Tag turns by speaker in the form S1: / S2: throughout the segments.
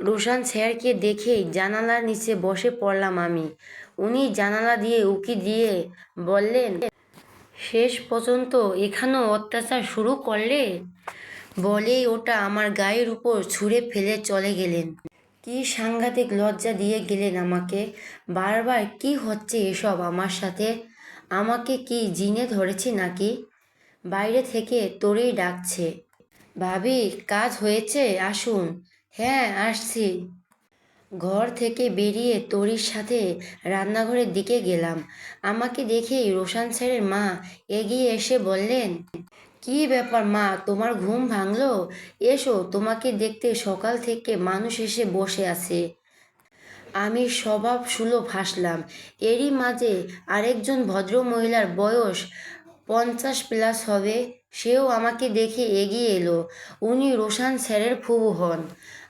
S1: রোশান স্যারকে দেখেই জানালার নিচে বসে পড়লাম আমি। উনি জানালা দিয়ে উকি দিয়ে বললেন, শেষ পর্যন্ত এখানেও অত্যাচার শুরু করলে? বলেই ওটা আমার গায়ের উপর ছুঁড়ে ফেলে চলে গেলেন। কি সাংঘাতিক লজ্জা দিয়ে গেলেন আমাকে। বারবার, কি হচ্ছে এসব আমার সাথে? আমাকে কি জিনে ধরেছে নাকি? বাইরে থেকে তোরেই ডাকছে, ভাবি, কাজ হয়েছে, আসুন। হ্যাঁ আসছি। ঘর থেকে বেরিয়ে তরির সাথে রান্নাঘরের দিকে গেলাম। আমাকে দেখেই রোশান স্যারের মা এগিয়ে এসে বললেন, কি ব্যাপার মা, তোমার ঘুম ভাঙলো? এসো, তোমাকে দেখতে সকাল থেকে মানুষ এসে বসে আছে। আমি স্বভাব সুলভ হাসলাম। এরই মাঝে আরেকজন ভদ্র মহিলার বয়স পঞ্চাশ প্লাস হবে, সেও আমাকে দেখে এগিয়ে এলো। উনি রোশান স্যারের ফুবু হন।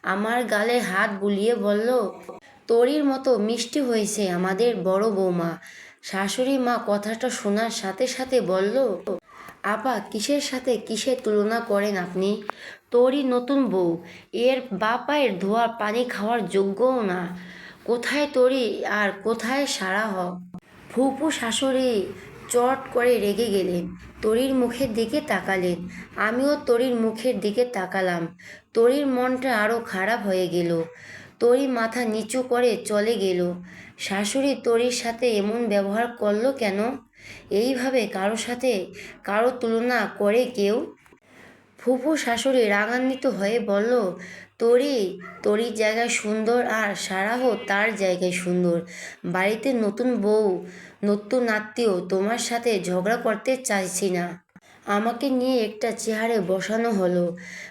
S1: আমার গালে হাত বুলিয়ে বলল, তরির মতো মিষ্টি হয়েছে আমাদের বড় বৌমা। শাশুড়ি মা কথাটা শোনার সাথে সাথে বলল, আপা, কিসের সাথে কিসের তুলনা করেন আপনি? তোরই নতুন বউ, এর বাপায়ের ধোয়ার পানি খাওয়ার যোগ্যও না। কোথায় তরি আর কোথায় সারা হ ফুপু শাশুড়ি চট করে রেগে গেলেন তরির মুখের দিকে তাকালেন আমিও তরির মুখের দিকে তাকালাম। তরির মনটা আরও খারাপ হয়ে গেল। তরি মাথা নিচু করে চলে গেল। শাশুড়ি তরির সাথে এমন ব্যবহার করল কেন? এইভাবে কারও সাথে কারও তুলনা করে কেউ? ফুফু শাশুড়ি রাগান্বিত হয়ে বলল, তরি, তরির জায়গায় সুন্দর আর সারাহ তার জায়গায় সুন্দর। বাড়িতে নতুন বউ নতুন আত্মীয় তোমার সাথে ঝগড়া করতে চাইছি না। আমাকে নিয়ে একটা চেহারে বসানো হলো।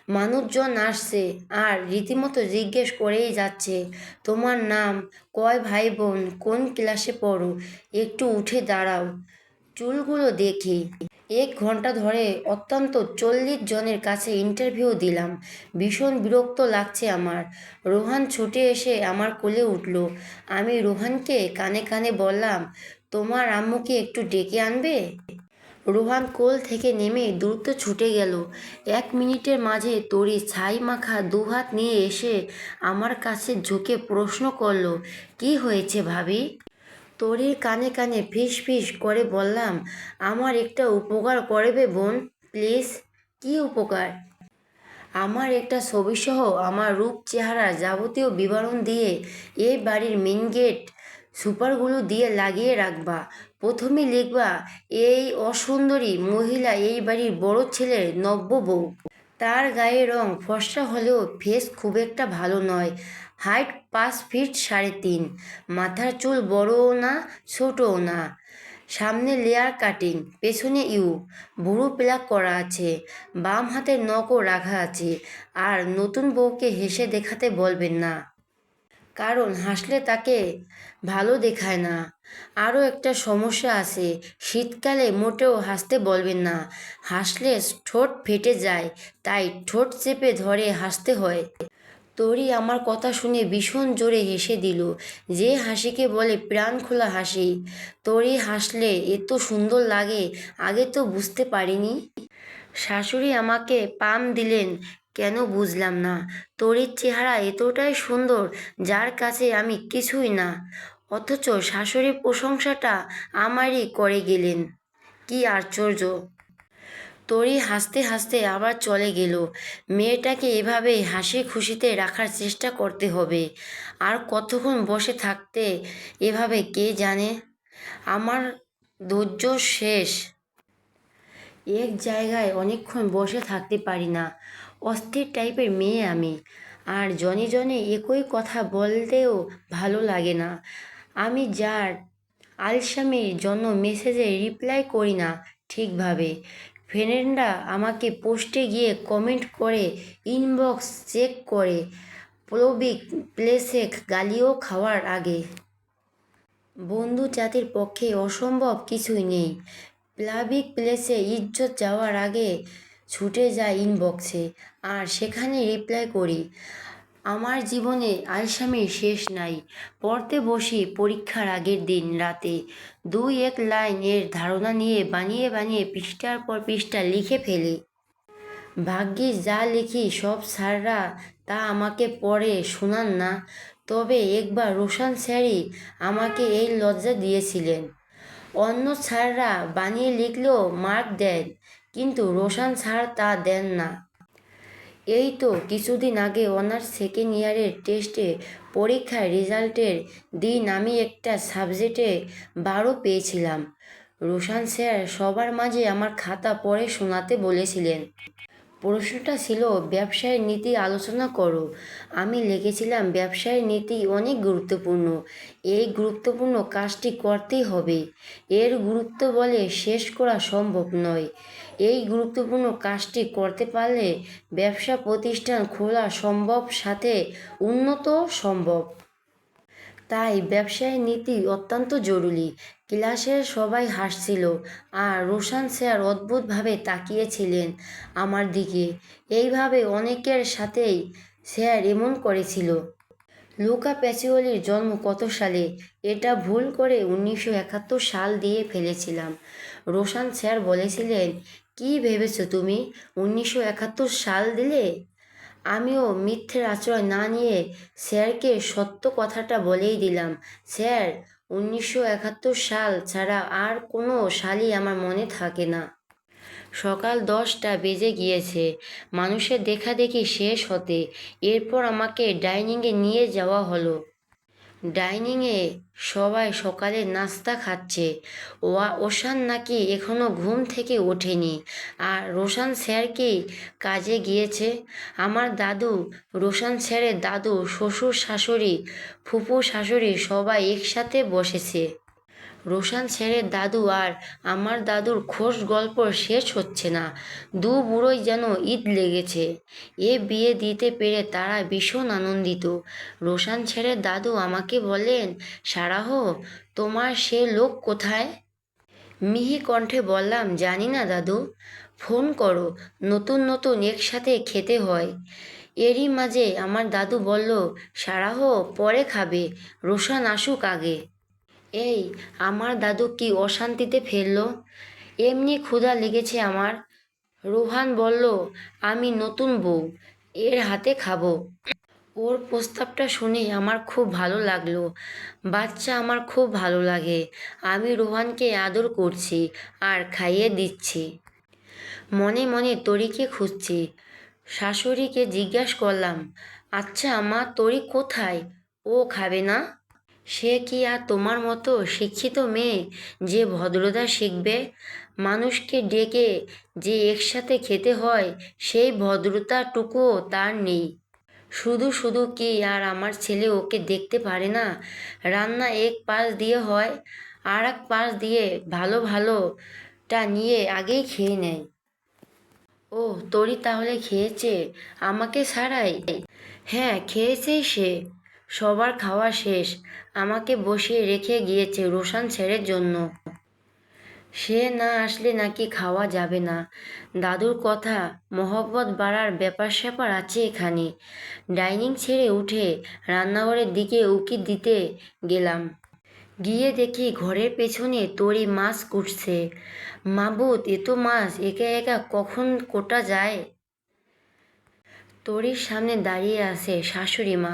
S1: মানুষজন আসছে আর রীতিমতো জিজ্ঞেস করেই যাচ্ছে, তোমার নাম? কয় ভাই বোন কোন ক্লাসে পড়ো? একটু উঠে দাঁড়াও। চুলগুলো দেখি। এক ঘণ্টা ধরে অত্যন্ত চল্লিশ জনের কাছে ইন্টারভিউ দিলাম। ভীষণ বিরক্ত লাগছে আমার। রোহান ছুটে এসে আমার কোলে উঠল। আমি রোহানকে কানে কানে বললাম তোমার আম্মুকে একটু ডেকে আনবে? রোহান কোল থেকে নেমে দ্রুত ছুটে গেল। এক মিনিটের মাঝে তরি ছাই মাখা দুহাত নিয়ে এসে আমার কাছে ঝুঁকে প্রশ্ন করল, কি হয়েছে ভাবি? তরির কানে কানে ফিস ফিস করে বললাম, আমার একটা উপকার করবে বোন, প্লিজ। কি উপকার? আমার একটা ছবিসহ আমার রূপ চেহারা যাবতীয় বিবরণ দিয়ে এই বাড়ির মেন গেট সুপারগুলো দিয়ে লাগিয়ে রাখবা। প্রথমে লিখবা, এই অসুন্দরী মহিলা এই বাড়ির বড় ছেলের নব্য বউ। তার গায়ের রং ফর্সা হলেও ফেস খুব একটা ভালো নয়। হাইট পাঁচ ফিট সাড়ে তিন। মাথার চুল বড়ও না, ছোটও না। সামনে লেয়ার কাটিং পেছনে ইউ বুড়ো প্লাক করা আছে। বাম হাতের নখও রাখা আছে। আর নতুন বউকে হেসে দেখাতে বলবেন না। কারণ হাসলে তাকে ভালো দেখায় না। আরও একটা সমস্যা আছে, শীতকালে মোটেও হাসতে বলবেন না। হাসলে ঠোঁট ফেটে যায়, তাই ঠোঁট চেপে ধরে হাসতে হয়। তরি আমার কথা শুনে ভীষণ জোরে হেসে দিল, যে হাসিকে বলে প্রাণ খোলা হাসি। তরি হাসলে এত সুন্দর লাগে, আগে তো বুঝতে পারিনি। শাশুড়ি আমাকে পাম দিলেন কেন বুঝলাম না? তরির চেহারা এতটাই সুন্দর, যার কাছে আমি কিছুই না। অথচ শাশুড়ির প্রশংসাটা আমারই করে গেলেন। কি আশ্চর্য! তরি হাসতে হাসতে আবার চলে গেল। মেয়েটাকে এভাবে হাসি খুশিতে রাখার চেষ্টা করতে হবে। আর কতক্ষণ বসে থাকতে এভাবে কে জানে? আমার ধৈর্য শেষ। এক জায়গায় অনেকক্ষণ বসে থাকতে পারি না। অস্থির টাইপের মেয়ে আমি। আর জনে জনে একই কথা বলতেও ভালো লাগে না। আমি যার আলসামির জন্য মেসেজে রিপ্লাই করি না ঠিকভাবে। ফ্রেন্ডরা আমাকে পোস্টে গিয়ে কমেন্ট করে, ইনবক্স চেক করে, প্লবিক প্লেসে গালিও খাওয়ার আগে। বন্ধু জাতির পক্ষে অসম্ভব কিছুই নেই। প্লাবিক প্লেসে ইজ্জত যাওয়ার আগে ছুটে যায় ইনবক্সে আর সেখানে রিপ্লাই করি, আমার জীবনে আলসামির শেষ নাই। পড়তে বসি পরীক্ষার আগের দিন রাতে দুই এক লাইন এর ধারণা নিয়ে বানিয়ে বানিয়ে পৃষ্ঠার পর পৃষ্ঠা লিখে ফেলি। ভাগ্যিস যা লিখি সব স্যাররা তা আমাকে পড়ে শোনান না। তবে একবার রোশান স্যারই আমাকে এই লজ্জা দিয়েছিলেন। অন্য স্যাররা বানিয়ে লিখলেও মার্ক দেন। কিন্তু রোশান স্যার তা দেন না। এই তো কিছুদিন আগে অনার্স সেকেন্ড ইয়ারের টেস্টে পরীক্ষার রেজাল্টের দিন আমি একটা সাবজেক্টে বারো পেয়েছিলাম। রোশান স্যার সবার মাঝে আমার খাতা পড়ে শোনাতে বলেছিলেন, প্রশ্নটা ছিল ব্যবসায়ের নীতি আলোচনা করো। আমি লিখেছিলাম ব্যবসায়ের নীতি অনেক গুরুত্বপূর্ণ। এই গুরুত্বপূর্ণ কাজটি করতেই হবে। এর গুরুত্ব বলে শেষ করা সম্ভব নয়। এই গুরুত্বপূর্ণ কাজটি করতে পারলে ব্যবসা প্রতিষ্ঠান খোলা সম্ভব, সাথে উন্নত সম্ভব। তাই ব্যবসায় নীতি অত্যন্ত জরুরি। ক্লাসের সবাই হাসছিল আর রোশান স্যার অদ্ভুতভাবে তাকিয়েছিলেন আমার দিকে। এইভাবে অনেকের সাথেই স্যার এমন করেছিল। লুকা প্যাচিওলির জন্ম কত সালে? এটা ভুল করে উনিশশো একাত্তর সাল দিয়ে ফেলেছিলাম। রোশান স্যার বলেছিলেন কি ভেবেছো তুমি? উনিশশো একাত্তর সাল দিলে? আমিও মিথ্যের আশ্রয় না নিয়ে স্যারকে সত্য কথাটা বলেই দিলাম। স্যার, উনিশশো একাত্তর সাল ছাড়া আর কোনো সালই আমার মনে থাকে না। সকাল দশটা বেজে গিয়েছে। মানুষের দেখা দেখি শেষ হতে। এরপর আমাকে ডাইনিংয়ে নিয়ে যাওয়া হলো। ডাইনিংয়ে সবাই সকালে নাস্তা খাচ্ছে। ওয়া ওশান নাকি এখনও ঘুম থেকে ওঠেনি। আর রোশান স্যার কি কাজে গিয়েছে। আমার দাদু, রোশান স্যারের দাদু, শ্বশুর শাশুড়ি, ফুপু শাশুড়ি সবাই একসাথে বসেছে। রোশান স্যারের দাদু, আর আমার দাদুর খোশ গল্প শেষ হচ্ছে না। দু বুড়োই যেন ঈদ লেগেছে। এ বিয়ে দিতে পেরে তারা ভীষণ আনন্দিত। রোশান স্যারের দাদু, আমাকে বলেন, সারাহ, তোমার সে লোক কোথায়? মিহি কণ্ঠে বললাম, জানি না, দাদু। ফোন করো, নতুন নতুন একসাথে খেতে হয়। এরই মাঝে আমার দাদু বলল, সারাহ, পরে খাবে। রোশান আসুক আগে। এই, আমার দাদু কি অশান্তিতে ফেলল? এমনি ক্ষুধা লেগেছে আমার। রোহান বলল, আমি নতুন বউ, এর হাতে খাব। ওর প্রস্তাবটা শুনে আমার খুব ভালো লাগল। বাচ্চা আমার খুব ভালো লাগে। আমি রোহানকে আদর করছি আর খাইয়ে দিচ্ছি। মনে মনে তরিকে খুঁজছি। শাশুড়িকে জিজ্ঞাসা করলাম আচ্ছা মা, তরি কোথায়? ও খাবে না? সে কি আর তোমার মতো শিক্ষিত মেয়ে যে ভদ্রতা শিখবে? মানুষকে ডেকে যে একসাথে খেতে হয়, সেই ভদ্রতাটুকুও তার নেই। শুধু শুধু কি আর আমার ছেলে ওকে দেখতে পারে না? রান্না এক পাশ দিয়ে হয় আর এক পাশ দিয়ে ভালো ভালোটা নিয়ে আগেই খেয়ে নেয়। ও তরি তাহলে খেয়েছে? আমাকে ছাড়াই? হ্যাঁ খেয়েছেই সে। সবার খাওয়া শেষ। আমাকে বসিয়ে রেখে গিয়েছে রোশান ছেড়ের জন্য। সে না আসলে নাকি খাওয়া যাবে না। দাদুর কথা, মহব্বত বাড়ার ব্যাপার স্যাপার আছে এখানে। ডাইনিং ছেড়ে উঠে রান্নাঘরের দিকে উকি দিতে গেলাম। গিয়ে দেখি ঘরের পেছনে তরি মাছ কুটছে। মাবুত এত মাছ, একা একা কখন কোটা যায়? তরির সামনে দাঁড়িয়ে আছে শাশুড়ি মা।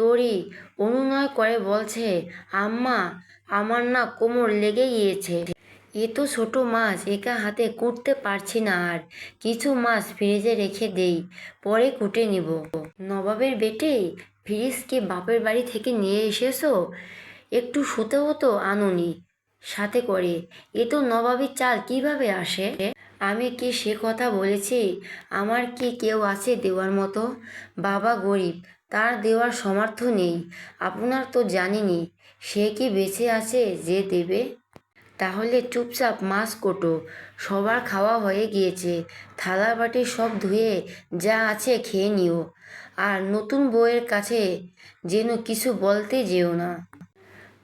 S1: তরি অনুনয় করে বলছে, আম্মা, আমার না কোমর লেগে গিয়েছে। এ তো ছোট মাছ, একা হাতে কুটতে পারছি না আর। কিছু মাছ ফ্রিজে রেখে দেই, পরে কুটে নিব। নবাবের বেটে ফ্রিজ কি বাপের বাড়ি থেকে নিয়ে এসেছ? একটু শুতেও তো আনুনি। সাথে করে, এ তো নবাবী চাল কীভাবে আসে? আমি কি সে কথা বলেছি? আমার কি কেউ আছে দেওয়ার মতো? বাবা গরিব তার দেওয়ার সামর্থ্য নেই। আপনার তো জানেনই, সে কি বেঁচে আছে যে দেবে? তাহলে চুপচাপ মাছ কোটো, সবার খাওয়া হয়ে গিয়েছে, থালা বাটি সব ধুয়ে যা আছে খেয়ে নিও। আর নতুন বউয়ের কাছে যেন কিছু বলতে যেও না।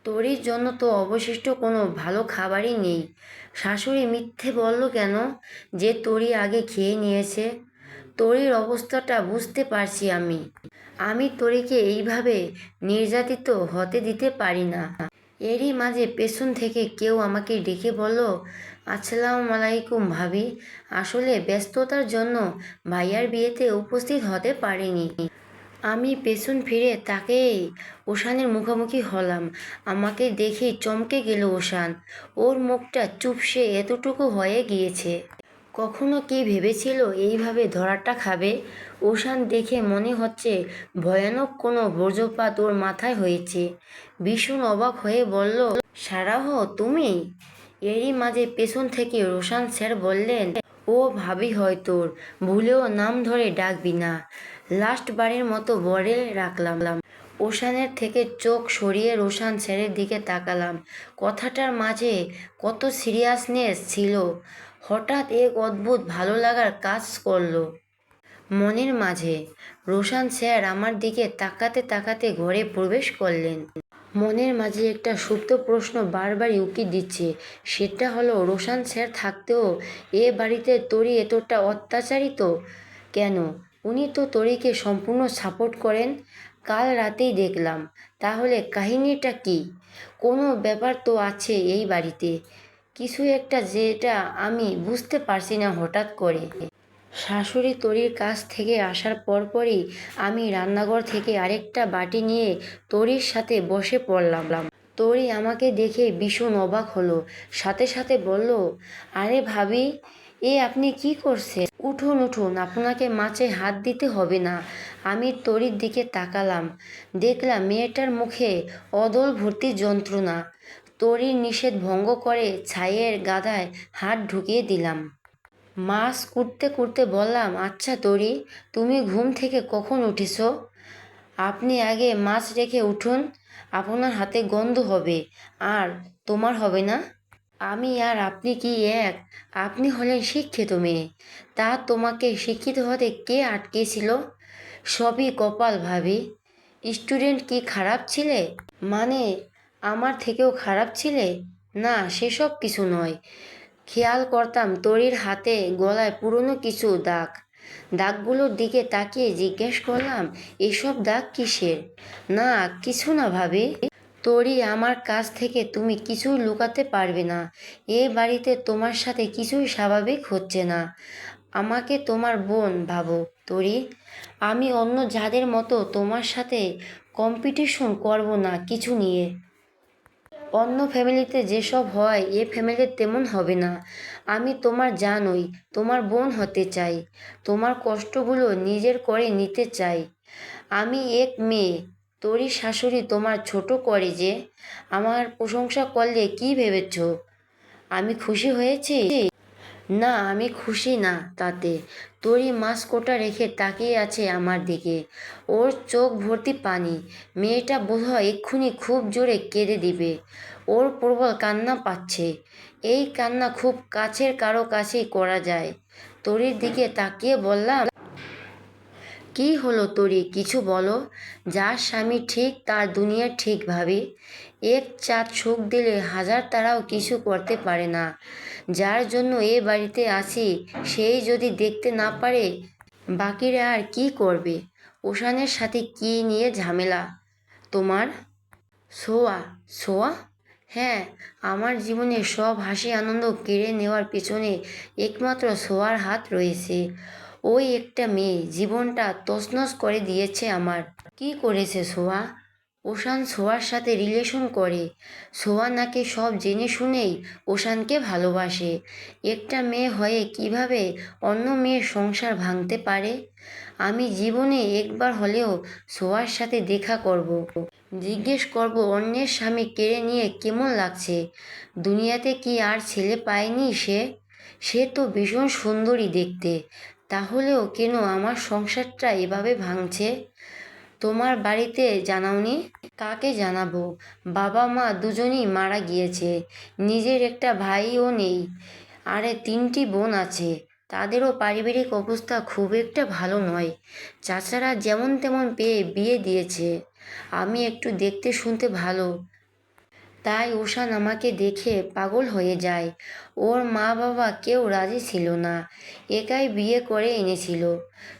S1: তরির জন্য তো অবশিষ্ট কোনো ভালো খাবারই নেই। শাশুড়ি মিথ্যে বলল কেন যে তরি আগে খেয়ে নিয়েছে? তরির অবস্থাটা বুঝতে পারছি আমি। আমি তরিকে এইভাবে নির্যাতিত হতে দিতে পারি না। এরই মাঝে পেছন থেকে কেউ আমাকে ডেকে বলল, আসসালামু আলাইকুম ভাবি। আসলে ব্যস্ততার জন্য ভাইয়ার বিয়েতে উপস্থিত হতে পারিনি। আমি পেছন ফিরে তাকেই ওশানের মুখোমুখি হলাম। আমাকে দেখে চমকে গেল ওশান। ওর মুখটা চুপসে এতটুকু হয়ে গিয়েছে। কখনো কি ভেবেছিল এইভাবে ধরাটা খাবে? ওশান দেখে মনে হচ্ছে ভয়ানক কোনো বজ্রপাত ওর মাথায় হয়েছে। ভীষণ অবাক হয়ে বলল, সারাহ, তুমি? এরই মাঝে পেছন থেকে রোশান স্যার বললেন, ও ভাবি হয় তোর, ভুলেও নাম ধরে ডাকবি না। লাস্ট বারের মতো বলে রাখলাম। ওশানের থেকে চোখ সরিয়ে রোশান স্যারের দিকে তাকালাম। কথাটার মাঝে কত সিরিয়াসনেস ছিল। হঠাৎ এক অদ্ভুত ভালো লাগার কাজ করল। মনের মাঝে, রোশান স্যার আমার দিকে তাকাতে তাকাতে ঘরে প্রবেশ করলেন। মনের মাঝে একটা সুপ্ত প্রশ্ন বারবারই উকি দিচ্ছে। সেটা হলো, রোশান স্যার থাকতেও এ বাড়িতে তরি এতটা অত্যাচারিত কেন? উনি তো তরিকে সম্পূর্ণ সাপোর্ট করেন। কাল রাতেই দেখলাম। তাহলে কাহিনীটা কি? কোনো ব্যাপার তো আছে এই বাড়িতে। কিছু একটা যেটা আমি বুঝতে পারছি না হঠাৎ করে। শাশুড়ি তরির কাছ থেকে আসার পরপরই আমি রান্নাঘর থেকে আরেকটা বাটি নিয়ে তরির সাথে বসে পড়লাম। তরি আমাকে দেখে ভীষণ অবাক হলো, সাথে সাথে বলল, আরে ভাবি, এ আপনি কি করছেন? উঠুন উঠুন, আপনাকে মাছে হাত দিতে হবে না। আমি তরির দিকে তাকালাম, দেখলাম মেয়েটার মুখে অদল ভর্তি যন্ত্রণা। তরির নিষেধ ভঙ্গ করে ছাইয়ের গাদায় হাত ঢুকিয়ে দিলাম। মাছ কুটতে কুটতে বললাম আচ্ছা তরি, তুমি ঘুম থেকে কখন উঠেছ? আপনি আগে মাছ রেখে উঠুন, আপনার হাতে গন্ধ হবে, আর তোমার হবে না? আমি আর আপনি কি এক? আপনি হলেন শিক্ষিত মেয়ে। তা তোমাকে শিক্ষিত হতে কে আটকেছিল? সবই কপাল ভাবি। স্টুডেন্ট কি খারাপ ছিলে? মানে আমার থেকেও খারাপ ছিলে? না, সেসব কিছু নয়। খেয়াল করতাম তরির হাতে গলায় পুরনো কিছু দাগ। দাগগুলোর দিকে তাকিয়ে জিজ্ঞেস করলাম, এসব দাগ কিসের? না, কিছু না ভাবে। তরি, আমার কাছ থেকে তুমি কিছুই লুকাতে পারবে না। এ বাড়িতে তোমার সাথে কিছুই স্বাভাবিক হচ্ছে না। আমাকে তোমার বোন ভাবো, তরি। আমি অন্য যাদের মতো তোমার সাথে কম্পিটিশন করব না কিছু নিয়ে। অন্য ফ্যামিলিতে যেসব হয়, এ ফ্যামিলিতে তেমন হবে না। আমি তোমার জানই তোমার বোন হতে চাই। তোমার কষ্টগুলো নিজের করে নিতে চাই। আমি এক মেয়ে, তোরই শাশুড়ি তোমার ছোট করে যে, আমার প্রশংসা করলে কি ভেবেছ? আমি খুশি হয়েছি? না, আমি খুশি না তাতে। তোরই মাছ কোটা রেখে তাকিয়ে আছে আমার দিকে। ওর চোখ ভর্তি পানি। মেয়েটা বোধহয় এক্ষুনি খুব জোরে কেঁদে দিবে। ওর প্রবল কান্না পাচ্ছে। এই কান্না খুব কাছের কারও কাছেই করা যায়। তোরির দিকে তাকিয়ে বললাম, কি হলো তোরি, কিছু বলো? যার স্বামী ঠিক, তার দুনিয়া ঠিক ভাবি। এক চাঁদ সুখ দিলে হাজার তারাও কিছু করতে পারে না। যার জন্য এ বাড়িতে আসি সেই যদি দেখতে না পারে, বাকিরা আর কি করবে? ওশানের সাথে কি নিয়ে ঝামেলা? তোমার? সোয়া সোয়া? হ্যাঁ আমার জীবনে সব হাসি আনন্দ কেড়ে নেওয়ার পেছনে একমাত্র সোয়ার হাত রয়েছে। ওই একটা মেয়ে জীবনটা তছনছ করে দিয়েছে আমার। কি করেছে সোয়া? ওশান সোয়ার সাথে রিলেশন করে। সোয়া নাকি সব জেনে শুনেই ওশানকে ভালোবাসে। একটা মেয়ে হয়ে কীভাবে অন্য মেয়ের সংসার ভাঙতে পারে? আমি জীবনে একবার হলেও সোয়ার সাথে দেখা করব। জিজ্ঞেস করব অন্যের স্বামী কেড়ে নিয়ে কেমন লাগছে? দুনিয়াতে কি আর ছেলে পায়নি সে? সে তো ভীষণ সুন্দরী দেখতে। তাহলেও কেন আমার সংসারটা এভাবে ভাঙছে? তোমার বাড়িতে জানাওনি? কাকে জানাব? বাবা মা দুজনেই মারা গিয়েছে। নিজের একটা ভাইও নেই। আরে তিনটি বোন আছে। তাদেরও পারিবারিক অবস্থা খুব একটা ভালো নয়। চাচারা যেমন তেমন পেয়ে বিয়ে দিয়েছে। আমি একটু দেখতে শুনতে ভালো। তাই ওশান আমাকে দেখে পাগল হয়ে যায়। ওর মা বাবা কেউ রাজি ছিল না। একাই বিয়ে করে এনেছিল।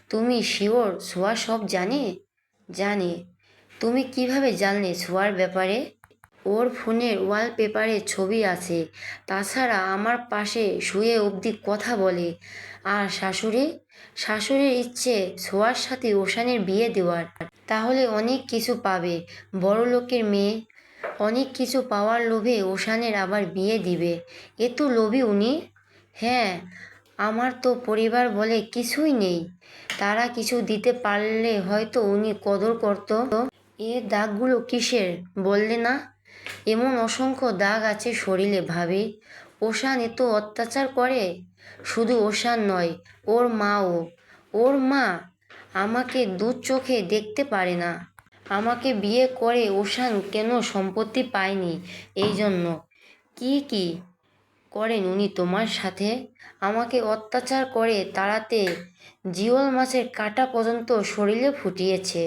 S1: তুমি শিওর, সোয়া সব জানে? জানে। তুমি কীভাবে জানলে সোয়ার ব্যাপারে? ওর ফোনের ওয়ালপেপারে ছবি আছে, তাছাড়া আমার পাশে শুয়ে অবধি কথা বলে। আর শাশুড়ি? শাশুড়ির ইচ্ছে সোয়ার সাথে ওশানের বিয়ে দেওয়ার। তাহলে অনেক কিছু পাবে, বড় লোকের মেয়ে। অনেক কিছু পাওয়ার লোভে ওশানের আবার বিয়ে দিবে। এ তো লোভী উনি? হ্যাঁ আমার তো পরিবার বলে কিছুই নেই। তারা কিছু দিতে পারলে হয়তো উনি কদর করত। এ দাগগুলো কিসের? বললে না? এমন অসংখ্য দাগ আছে শরীরে ভাবি। ওশান এত অত্যাচার করে? শুধু ওশান নয়, ওর মাও। ওর মা আমাকে দু চোখে দেখতে পারে না। আমাকে বিয়ে করে ওশান কেন সম্পত্তি পায়নি? এই জন্য কি কি? করেন উনি তোমার সাথে। আমাকে অত্যাচার করে তাড়াতে জিওল মাছের কাটা পর্যন্ত শরীরে ফুটিয়েছে।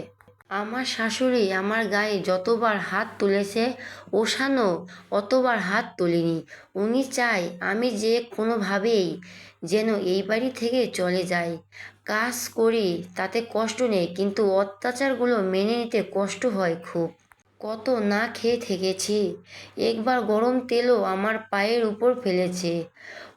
S1: আমার শাশুড়ি আমার গায়ে যতবার হাত তুলেছে ওশানও অতবার হাত তুলিনি। উনি চায় আমি যে কোনোভাবেই যেন এই বাড়ি থেকে চলে যাই। কাজ করি, তাতে কষ্ট নেই, কিন্তু অত্যাচারগুলো মেনে নিতে কষ্ট হয় খুব। কত না খেয়ে থেকেছি। একবার গরম তেলও আমার পায়ের উপর ফেলেছে।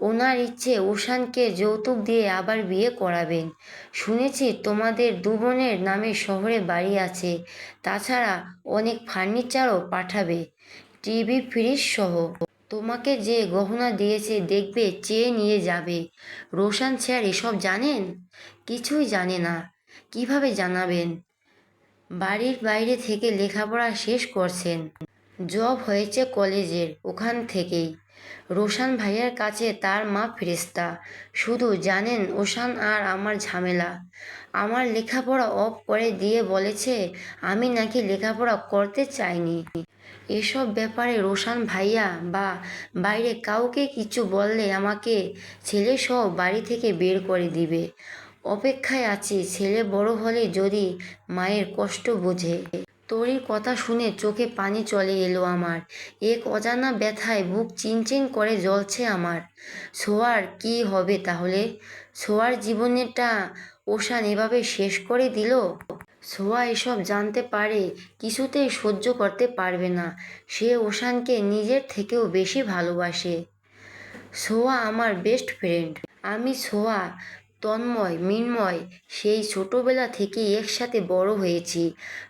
S1: ওনার ইচ্ছে উষানকে যৌতুক দিয়ে আবার বিয়ে করাবেন। শুনেছি তোমাদের দু বোনের নামে শহরে বাড়ি আছে, তাছাড়া অনেক ফার্নিচারও পাঠাবে, টিভি, ফ্রিজ সহ। তোমাকে যে গহনা দিয়েছে দেখবে চেয়ে নিয়ে যাবে। রোশান স্যার এসব জানেন? কিছুই জানে না। কীভাবে জানাবেন? বাড়ির বাইরে থেকে লেখাপড়া শেষ করছেন। জব হয়েছে কলেজের, ওখান থেকেই। রোশান ভাইয়ার কাছে তার মা ফেরেস্তা শুধু জানেন, ওশান, আর আমার ঝামেলা। আমার লেখাপড়া অফ করে দিয়ে বলেছে, আমি নাকি লেখাপড়া করতে চাইনি। এসব ব্যাপারে রোশান ভাইয়া বা বাইরে কাউকে কিছু বললে আমাকে ছেলে সহ বাড়ি থেকে বের করে দিবে। অপেক্ষায় আছি, ছেলে বড় হলে যদি মায়ের কষ্ট বোঝে। তোরই কথা শুনে চোখে পানি চলে এলো আমার। এক অজানা ব্যথায় বুক চিনচিন করে জ্বলছে আমার। সোয়ার কি হবে তাহলে? সোয়ার জীবনেরটা ওশান এভাবে শেষ করে দিল? সোয়া এসব জানতে পারে কিছুতেই সহ্য করতে পারবে না। সে ওশানকে নিজের থেকেও বেশি ভালোবাসে। সোয়া আমার বেস্ট ফ্রেন্ড আমি সোয়া তন্ময়, মিন্ময়, সেই ছোটোবেলা থেকেই একসাথে বড় হয়েছি।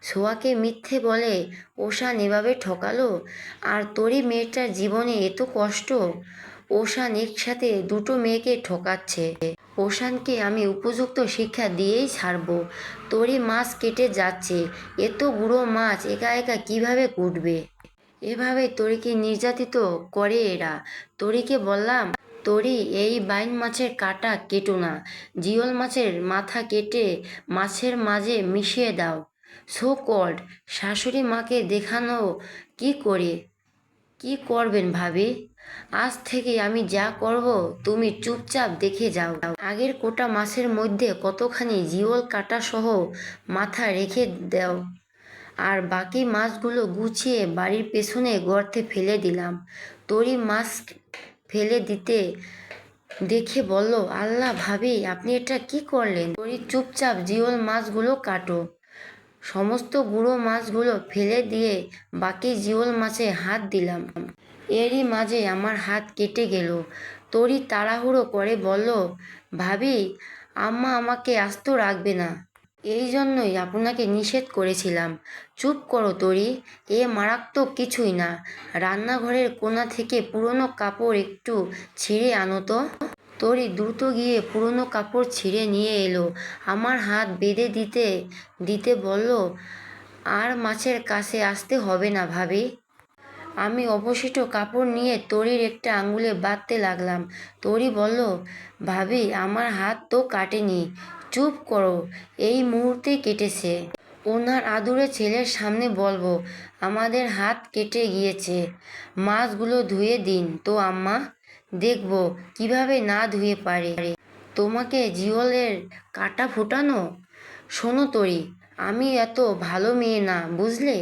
S1: সোয়াকে মিথ্যে বলে ওষান এভাবে ঠকালো? আর তোরই মেয়েটার জীবনে এত কষ্ট? ওশান একসাথে দুটো মেয়েকে ঠকাচ্ছে। ওশানকে আমি উপযুক্ত শিক্ষা দিয়েই ছাড়ব। তোরই মাছ কেটে যাচ্ছে। এত গুঁড়ো মাছ একা একা কীভাবে কুটবে? এভাবে তরিকে নির্যাতিত করে এরা? তরিকে বললাম? তরি এই বাইন মাছের কাটা কেটো না, জিওল মাছের মাথা কেটে মাছের মাঝে মিশিয়ে দাও। সো কল্ড, শাশুড়ি মাকে দেখানো কি করে, কি করবেন ভাবি? আজ থেকে আমি যা করব, তুমি চুপচাপ দেখে যাও। আগের কোটা মাছের মধ্যে কতখানি জিওল কাটা সহ মাথা রেখে দাও। আর বাকি মাছগুলো গুছিয়ে বাড়ির পেছনে গর্তে ফেলে দিলাম। তরি মাছ ফেলে দিতে দেখে বলল, আল্লাহ, ভাবি, আপনি এটা কি করলেন? তরি চুপচাপ জিওল মাছগুলো কাটো। সমস্ত গুঁড়ো মাছগুলো ফেলে দিয়ে বাকি জিওল মাছে হাত দিলাম। এরই মাঝে আমার হাত কেটে গেল। তরি তাড়াহুড়ো করে বলল, ভাবি, আম্মা আমাকে আস্ত রাখবে না। এই জন্যই আপনাকে নিষেধ করেছিলাম। চুপ করো, তরি। এ মারাত্মক কিছুই না। রান্নাঘরের কোণা থেকে পুরনো কাপড় একটু ছিঁড়ে আনো তো। তরি দ্রুত গিয়ে পুরনো কাপড় ছিঁড়ে নিয়ে এলো। আমার হাত বেঁধে দিতে দিতে বলল, আর মাছের কাছে আসতে হবে না ভাবি। আমি অবশিষ্ট কাপড় নিয়ে তরির একটা আঙ্গুলে বাঁধতে লাগলাম। তরি বলল, ভাবি, আমার হাত তো কাটেনি। চুপ করো, এই মুহূর্তে কেটেছে। ওনার আদুরে ছেলের সামনে বলব, আমাদের হাত কেটে গিয়েছে। মাছগুলো ধুয়ে দিন। তো আম্মা, দেখব কীভাবে না ধুয়ে পারে। তোমাকে জিওলের কাটা ফুটানো? শোনো তরি, আমি এত ভালো মেয়ে না, বুঝলে?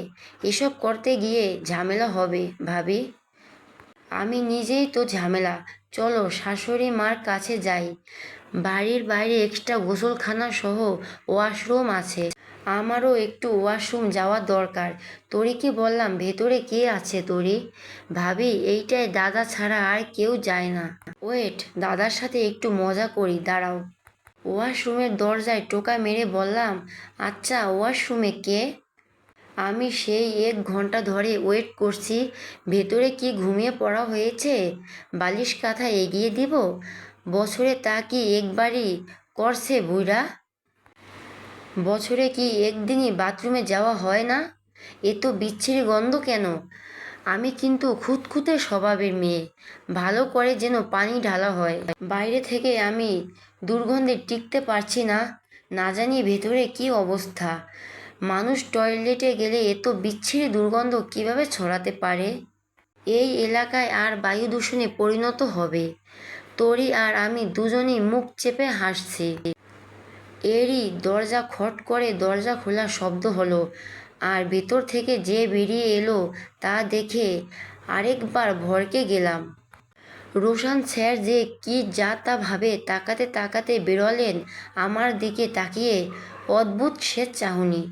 S1: এসব করতে গিয়ে ঝামেলা হবে, ভাবি। আমি নিজেই তো ঝামেলা। চলো শাশুড়ি মার কাছে যাই। বাড়ির বাইরে এক্সট্রা গোসলখানা সহ ওয়াশরুম আছে। আমারও একটু ওয়াশরুম যাওয়া দরকার। তরিকে বললাম, ভেতরে কে আছে তরি? ভাবি, এইটায় দাদা ছাড়া আর কেউ যায় না। ওয়েট দাদার সাথে একটু মজা করি, দাঁড়াও। ওয়াশরুমের দরজায় টোকা মেরে বললাম আচ্ছা ওয়াশরুমে কে? আমি সেই এক ঘণ্টা ধরে ওয়েট করছি, ভেতরে কি ঘুমিয়ে পড়া হয়েছে? বালিশ কাঁথা এগিয়ে দিব? বছরে তা কি একবারই করছে বুইরা বছরে কি একদিনই বাথরুমে যাওয়া হয় না? এত বিচ্ছিরি গন্ধ কেন? আমি কিন্তু খুঁতখুঁতে স্বভাবের মেয়ে। ভালো করে যেন পানি ঢালা হয়। বাইরে থেকে আমি দুর্গন্ধে টিকতে পারছি না। না জানি ভেতরে কি অবস্থা। মানুষ টয়লেটে গেলে এত বিচ্ছিরি দুর্গন্ধ কীভাবে ছড়াতে পারে? এই এলাকায় আর বায়ু দূষণে পরিণত হবে। তরি আর আমি দুজনেই মুখ চেপে হাসছি। এরই দরজা খট করে দরজা খোলা শব্দ হলো আর ভেতর থেকে যে বেরিয়ে এলো তা দেখে আরেকবার ভরকে গেলাম। রোশান স্যার যে কি যা তা ভাবে তাকাতে তাকাতে বেরোলেন আমার দিকে তাকিয়ে অদ্ভুত সে চাহনি।